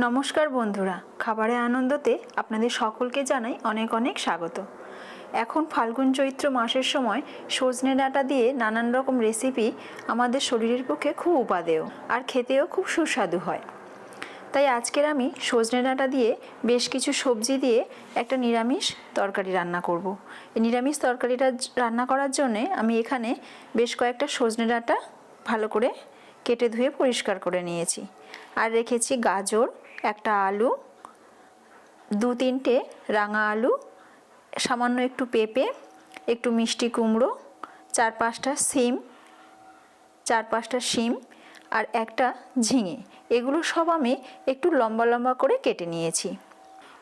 নমস্কার বন্ধুরা খাবারে আনন্দতে আপনাদের সকলকে জানাই অনেক অনেক স্বাগত। এখন ফাল্গুন চৈত্র মাসের সময় সজনে ডাঁটা দিয়ে নানান রকম রেসিপি আমাদের শরীরের পক্ষে খুব উপাদেয় আর খেতেও খুব সুস্বাদু হয়। তাই আজকের আমি সজনে ডাঁটা দিয়ে বেশ কিছু সবজি দিয়ে একটা নিরামিষ তরকারি রান্না করব। এই নিরামিষ তরকারিটা রান্না করার জন্যে আমি এখানে বেশ কয়েকটা সজনে ডাঁটা ভালো করে কেটে ধুয়ে পরিষ্কার করে নিয়েছি। আর রেখেছি গাজর একটা আলু, দু তিনটে রাঙা আলু, সামান্য একটু পেঁপে, একটু মিষ্টি কুমড়ো, চার পাঁচটা সিম, চার পাঁচটা শিম আর একটা ঝিঙে। এগুলো সব আমি একটু লম্বা লম্বা করে কেটে নিয়েছি।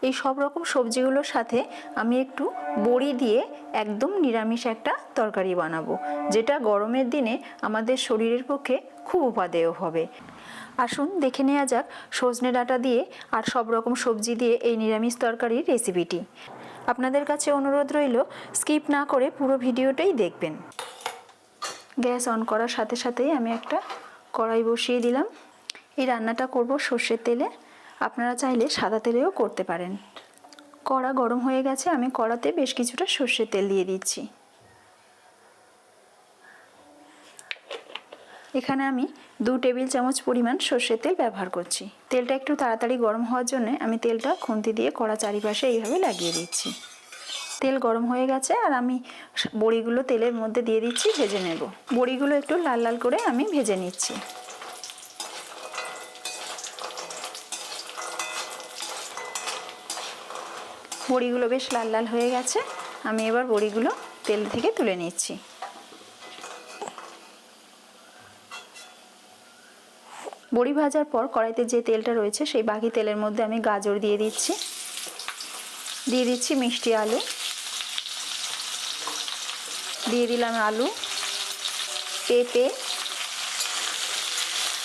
এই সব রকম সবজিগুলোর সাথে আমি একটু বড়ি দিয়ে একদম নিরামিষ একটা তরকারি বানাবো, যেটা গরমের দিনে আমাদের শরীরের পক্ষে খুব উপাদেয় হবে। আসুন দেখে নেওয়া যাক সজনে ডাঁটা দিয়ে আর সব রকম সবজি দিয়ে এই নিরামিষ তরকারির রেসিপিটি। আপনাদের কাছে অনুরোধ রইল, স্কিপ না করে পুরো ভিডিওটাই দেখবেন। গ্যাস অন করার সাথে সাথেই আমি একটা কড়াই বসিয়ে দিলাম। এই রান্নাটা করব সর্ষের তেলে। আপনারা চাইলে সাদা তেলেও করতে পারেন। কড়া গরম হয়ে গেছে, আমি কড়াতে বেশ কিছুটা সর্ষের তেল দিয়ে দিচ্ছি। এখানে আমি দু টেবিল চামচ পরিমাণ সর্ষের তেল ব্যবহার করছি। তেলটা একটু তাড়াতাড়ি গরম হওয়ার জন্য আমি তেলটা খুন্তি দিয়ে কড়া চারিপাশে এইভাবে লাগিয়ে দিচ্ছি। তেল গরম হয়ে গেছে আর আমি বড়িগুলো তেলের মধ্যে দিয়ে দিচ্ছি, ভেজে নেব। বড়িগুলো একটু লাল লাল করে আমি ভেজে নিচ্ছি। বড়িগুলো বেশ লাল লাল হয়ে গেছে। আমি এবার বড়িগুলো তেল থেকে তুলে নিচ্ছি। বড়ি ভাজার পর কড়াইতে যে তেলটা রয়েছে সেই বাকি তেলের মধ্যে আমি গাজর দিয়ে দিচ্ছি। দিয়ে দিচ্ছি মিষ্টি আলু। দিয়ে দিলাম আলু, পেঁপে।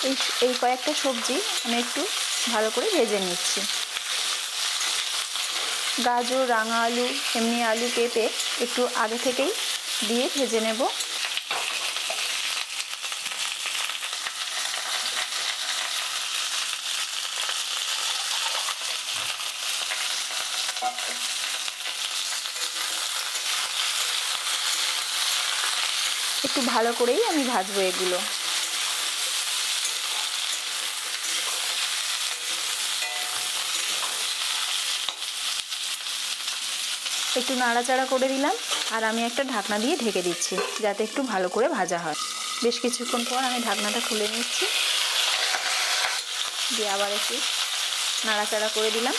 এই এই কয়েকটা সবজি আমি একটু ভালো করে ভেজে নিচ্ছি। গাজর, রাঙা আলু, এমনি আলু, পেঁপে একটু আগে থেকেই দিয়ে ভেজে নেব। একটু ভালো করেই আমি ভাজবো এগুলো। একটু নাড়াচাড়া করে দিলাম আর আমি একটা ঢাকনা দিয়ে ঢেকে দিচ্ছি যাতে একটু ভালো করে ভাজা হয়। বেশ কিছুক্ষণ পর আমি ঢাকনাটা খুলে নিচ্ছি। দিয়ে আবার একটু নাড়াচাড়া করে দিলাম।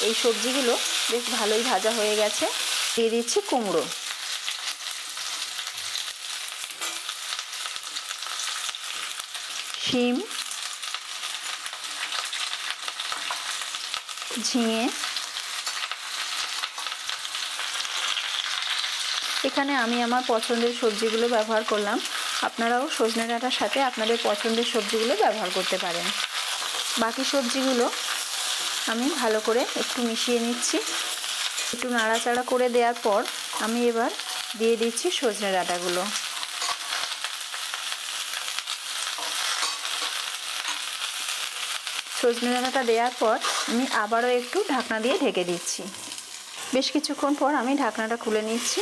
এই সবজিগুলো বেশ ভালোই ভাজা হয়ে গেছে। দিয়ে দিচ্ছি কুমড়ো। শিম। ঝিঙে। এখানে আমি আমার পছন্দের সবজিগুলো ব্যবহার করলাম। আপনারাও সজনে ডাঁটার সাথে আপনাদের পছন্দের সবজিগুলো ব্যবহার করতে পারেন। বাকি সবজিগুলো আমি ভালো করে একটু মিশিয়ে নিচ্ছি। একটু নাড়াচাড়া করে দেওয়ার পর আমি এবার দিয়ে দিচ্ছি সজনে ডাঁটাগুলো। সজনে ডাঁটাটা দেওয়ার পর আমি আবারও একটু ঢাকনা দিয়ে ঢেকে দিচ্ছি। বেশ কিছুক্ষণ পর আমি ঢাকনাটা খুলে নিচ্ছি।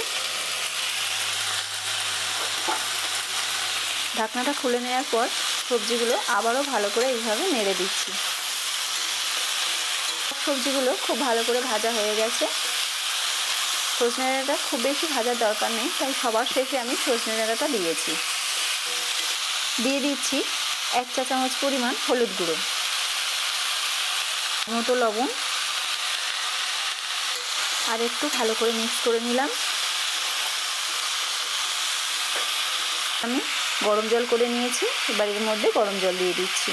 ঢাকনাটা খুলে নেওয়ার পর সবজিগুলো আবারও ভালো করে এইভাবে নেড়ে দিচ্ছি। সবজিগুলো খুব ভালো করে ভাজা হয়ে গেছে। সজনে ডাঁটা খুব বেশি ভাজার দরকার নেই, তাই সবার শেষে আমি সজনে ডাঁটাটা দিয়েছি। দিয়ে দিচ্ছি এক চা চামচ পরিমাণ হলুদ গুঁড়ো মতো লবণ, আর একটু ভালো করে মিক্স করে নিলাম। আমি গরম জল করে নিয়েছি এবার এর মধ্যে গরম জল দিয়ে দিচ্ছি।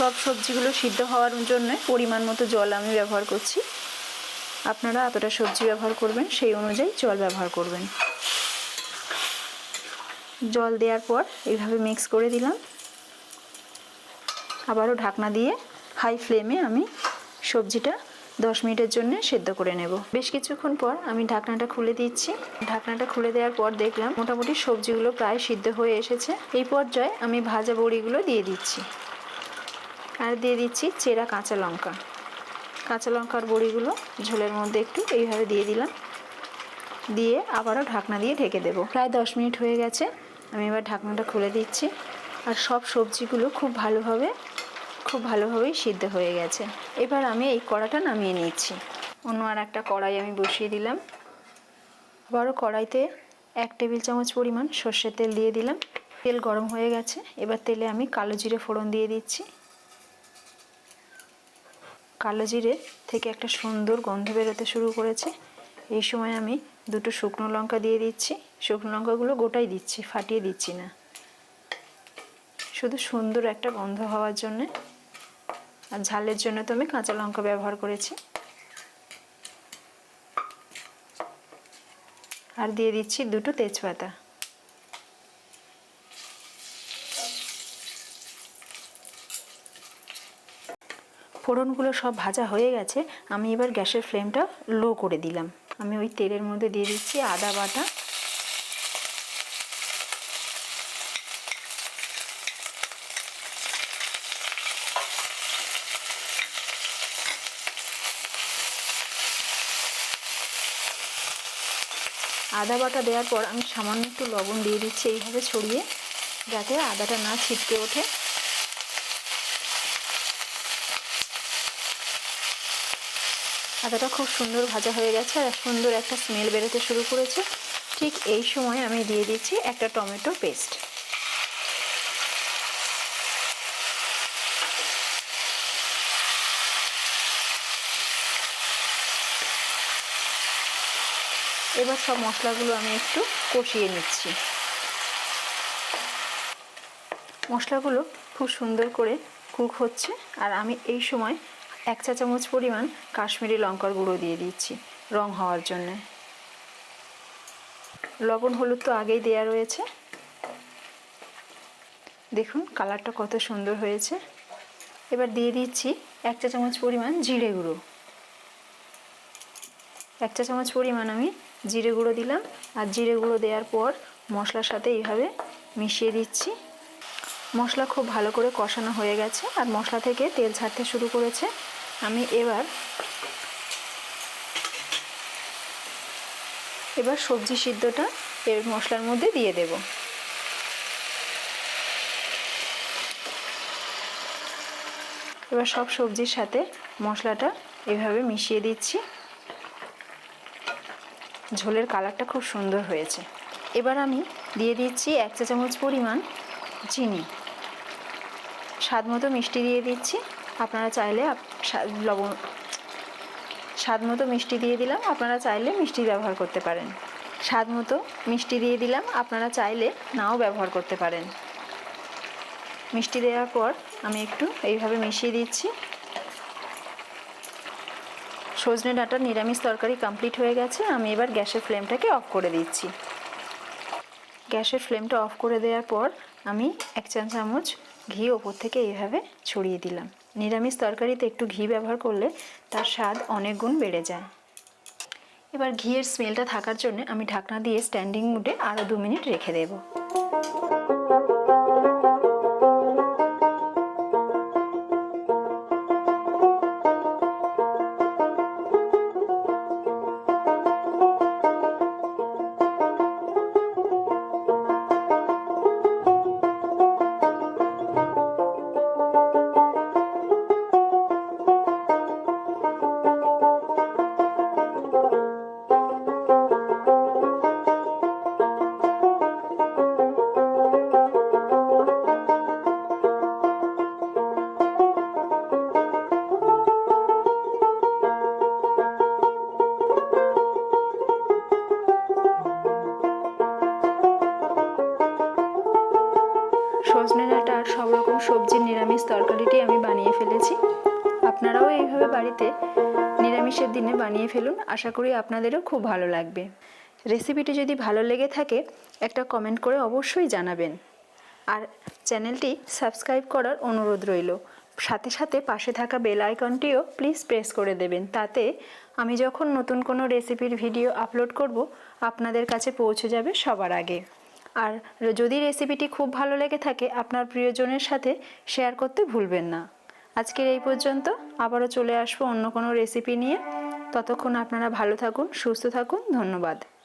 সব সবজিগুলো সিদ্ধ হওয়ার জন্য পরিমাণ মতো জল আমি ব্যবহার করছি। আপনারা এতটা সবজি ব্যবহার করবেন, সেই অনুযায়ী জল ব্যবহার করবেন। জল দেওয়ার পর এইভাবে মিক্স করে দিলাম। আবারও ঢাকনা দিয়ে হাই ফ্লেমে আমি সবজিটা দশ মিনিটের জন্য সেদ্ধ করে নেব। বেশ কিছুক্ষণ পর আমি ঢাকনাটা খুলে দিচ্ছি। ঢাকনাটা খুলে দেওয়ার পর দেখলাম মোটামুটি সবজিগুলো প্রায় সিদ্ধ হয়ে এসেছে। এই পর্যায়ে আমি ভাজা বড়িগুলো দিয়ে দিচ্ছি। আর দিয়ে দিচ্ছি চেরা কাঁচা লঙ্কা। কাঁচা লঙ্কার বড়িগুলো ঝোলের মধ্যে একটু এইভাবে দিয়ে দিলাম। দিয়ে আবারও ঢাকনা দিয়ে ঢেকে দেবো। প্রায় দশ মিনিট হয়ে গেছে। আমি এবার ঢাকনাটা খুলে দিচ্ছি। আর সব সবজিগুলো খুব ভালোভাবে, খুব ভালোভাবেই সিদ্ধ হয়ে গেছে। এবার আমি এই কড়াটা নামিয়ে নিচ্ছি। অন্য আর একটা কড়াই আমি বসিয়ে দিলাম। আবারও কড়াইতে এক টেবিল চামচ পরিমাণ সর্ষের তেল দিয়ে দিলাম। তেল গরম হয়ে গেছে। এবার তেলে আমি কালো জিরে ফোড়ন দিয়ে দিচ্ছি। কালো জিরে থেকে একটা সুন্দর গন্ধ বেরোতে শুরু করেছে। এই সময় আমি দুটো শুকনো লঙ্কা দিয়ে দিচ্ছি। শুকনো লঙ্কাগুলো গোটাই দিচ্ছি, ফাটিয়ে দিচ্ছি না। শুধু সুন্দর একটা গন্ধ হওয়ার জন্যে। আর ঝালের জন্য তো আমি কাঁচা লঙ্কা ব্যবহার করেছি। আর দিয়ে দিচ্ছি দুটো তেজপাতা। ফোড়নগুলো সব ভাজা হয়ে গেছে, আমি এবার গ্যাসের ফ্লেমটা লো করে দিলাম। আমি ওই তেলের মধ্যে দিয়ে দিচ্ছি আদা বাটা। আদা বাটা দেওয়ার পর আমি সামান্য একটু লবণ দিয়ে দিচ্ছি এইভাবে ছড়িয়ে, যাতে আদাটা না ছিটকে ওঠে। আদাটা খুব সুন্দর ভাজা হয়ে গেছে আর সুন্দর একটা স্মেল বেরোতে শুরু করেছে। ঠিক এই সময় আমি দিয়ে দিচ্ছি একটা টমেটো পেস্ট এবার সব মশলাগুলো আমি একটু কষিয়ে নিচ্ছি। মশলাগুলো খুব সুন্দর করে কুক হচ্ছে আর আমি এই সময় এক চা চামচ পরিমাণ কাশ্মীরি লঙ্কার গুঁড়ো দিয়ে দিচ্ছি, রং হওয়ার জন্যে। লবণ, হলুদ তো আগেই দেয়া রয়েছে। দেখুন, কালারটা কত সুন্দর হয়েছে। এবার দিয়ে দিচ্ছি এক চা চামচ পরিমাণ জিরে গুঁড়ো। এক চা চামচ পরিমাণ আমি জিরে গুঁড়ো দিলাম, আর জিরে গুঁড়ো দেওয়ার পর মশলার সাথে এইভাবে মিশিয়ে দিচ্ছি। মশলা খুব ভালো করে কষানো হয়ে গেছে, আর মশলা থেকে তেল ছাড়তে শুরু করেছে। আমি এবার এবার সবজি সিদ্ধটা এর মশলার মধ্যে দিয়ে দেব। এবার সব সবজির সাথে মশলাটা এভাবে মিশিয়ে দিচ্ছি। ঝোলের কালারটা খুব সুন্দর হয়েছে। এবার আমি দিয়ে দিচ্ছি এক চা চামচ পরিমাণ চিনি। স্বাদ মতো মিষ্টি দিয়ে দিচ্ছি। আপনারা চাইলে লবণ, স্বাদ মতো মিষ্টি দিয়ে দিলাম। আপনারা চাইলে মিষ্টি ব্যবহার করতে পারেন। স্বাদ মতো মিষ্টি দিয়ে দিলাম। আপনারা চাইলে নাও ব্যবহার করতে পারেন। মিষ্টি দেওয়ার পর আমি একটু এইভাবে মিশিয়ে দিচ্ছি। সজনে ডাঁটার নিরামিষ তরকারি কমপ্লিট হয়ে গেছে। আমি এবার গ্যাসের ফ্লেমটাকে অফ করে দিচ্ছি। গ্যাসের ফ্লেমটা অফ করে দেওয়ার পর আমি এক চা চামচ ঘি ওপর থেকে এইভাবে ছড়িয়ে দিলাম। নিরামিষ তরকারিতে একটু ঘি ব্যবহার করলে তার স্বাদ অনেক গুণ বেড়ে যায়। এবার ঘিয়ের স্মেলটা থাকার জন্য আমি ঢাকনা দিয়ে স্ট্যান্ডিং মুডে আরও দু মিনিট রেখে দেবো। নিরামিষ তরকারিটি আমি বানিয়ে ফেলেছি। আপনারাও এইভাবে বাড়িতে নিরামিষের দিনে বানিয়ে ফেলুন। আশা করি আপনাদেরও খুব ভালো লাগবে। রেসিপিটি যদি ভালো লেগে থাকে, একটা কমেন্ট করে অবশ্যই জানাবেন। আর চ্যানেলটি সাবস্ক্রাইব করার অনুরোধ রইল। সাথে সাথে পাশে থাকা বেল আইকনটিও প্লিজ প্রেস করে দেবেন। তাতে আমি যখন নতুন কোনো রেসিপির ভিডিও আপলোড করব, আপনাদের কাছে পৌঁছে যাবে সবার আগে। আর যদি রেসিপিটি খুব ভালো লেগে থাকে, আপনার প্রিয়জনের সাথে শেয়ার করতে ভুলবেন না। আজকের এই পর্যন্ত, আবারও চলে আসব অন্য কোনো রেসিপি নিয়ে। ততক্ষণ আপনারা ভালো থাকুন, সুস্থ থাকুন, ধন্যবাদ।